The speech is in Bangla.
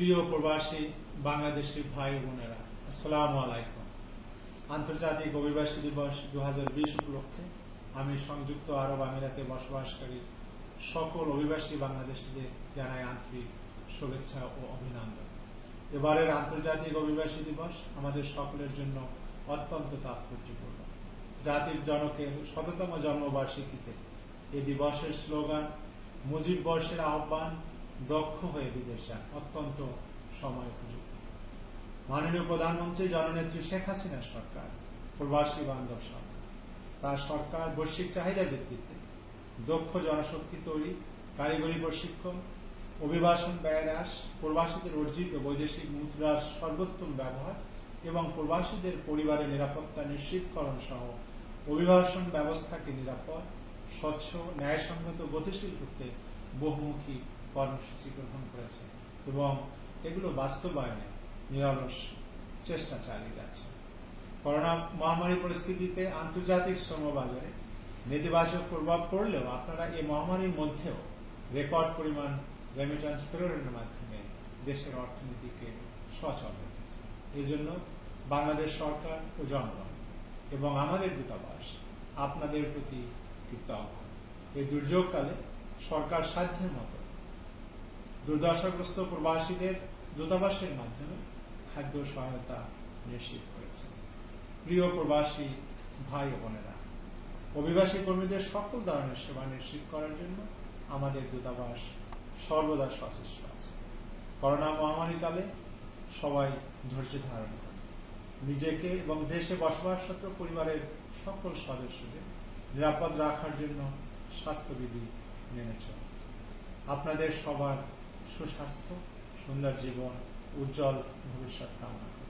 প্রিয় প্রবাসী বাংলাদেশি ভাই বোনেরা, আসসালামু আলাইকুম। আন্তর্জাতিক অভিবাসী দিবস দু হাজার বিশ উপলক্ষে আমি সংযুক্ত আরব আমিরাতে বসবাসকারী সকল অভিবাসী বাংলাদেশিদের জানাই আন্তরিক শুভেচ্ছা ও অভিনন্দন। এবারের আন্তর্জাতিক অভিবাসী দিবস আমাদের সকলের জন্য অত্যন্ত তাৎপর্যপূর্ণ। জাতির জনকের শততম জন্মবার্ষিকীতে এই দিবসের স্লোগান, মুজিব বর্ষের আহ্বান দক্ষ হয়ে বিদেশ যান। অত্যন্ত সময় উপযুক্ত। মাননীয় প্রধানমন্ত্রী, জননেত্রী শেখ হাসিনা সরকার, প্রবাসী বান্ধব সরকার তার সরকার বৈশ্বিক চাহিদার ভিত্তিতে দক্ষ জনশক্তি তৈরি, কারিগরি প্রশিক্ষণ, অভিবাসন ব্যয় হ্রাস, প্রবাসীদের অর্জিত বৈদেশিক মুদ্রার সর্বোত্তম ব্যবহার এবং প্রবাসীদের পরিবারের নিরাপত্তা নিশ্চিতকরণ সহ অভিবাসন ব্যবস্থাকে নিরাপদ, স্বচ্ছ, ন্যায়সঙ্গত, গতিশীল করতে বহুমুখী কর্মসূচি গ্রহণ করেছে এবং এগুলো বাস্তবায়নে নিরলস চেষ্টা চালিয়ে যাচ্ছে। করোনা মহামারী পরিস্থিতিতে আন্তর্জাতিক শ্রম বাজারে নেতিবাচক প্রভাব পড়লেও আপনারা এই মহামারীর মধ্যেও রেকর্ড পরিমাণ রেমিটেন্স প্রেরণের মাধ্যমে দেশের অর্থনীতিকে সচল রেখেছে। এই জন্য বাংলাদেশ সরকার ও জনগণ এবং আমাদের দূতাবাস আপনাদের প্রতি কৃতজ্ঞ। এই দুর্যোগকালে সরকার সাধ্যের মতো দুর্দশাগ্রস্ত প্রবাসীদের দূতাবাসের মাধ্যমে খাদ্য সহায়তা নিশ্চিত করেছে। প্রিয় প্রবাসী ভাই বোনেরা, অভিবাসী কর্মীদের সকল ধরনের সেবা নিশ্চিত করার জন্য আমাদের দূতাবাস সর্বদা সচেষ্ট আছে। করোনা মহামারীকালে সবাই ধৈর্য ধারণ করে। নিজেকে এবং দেশে বসবাসরত পরিবারের সকল সদস্যদের নিরাপদ রাখার জন্য স্বাস্থ্যবিধি মেনে চলে আপনাদের সবার সুস্বাস্থ্য সুন্দর জীবন উজ্জ্বল ভবিষ্যৎ কামনা করি।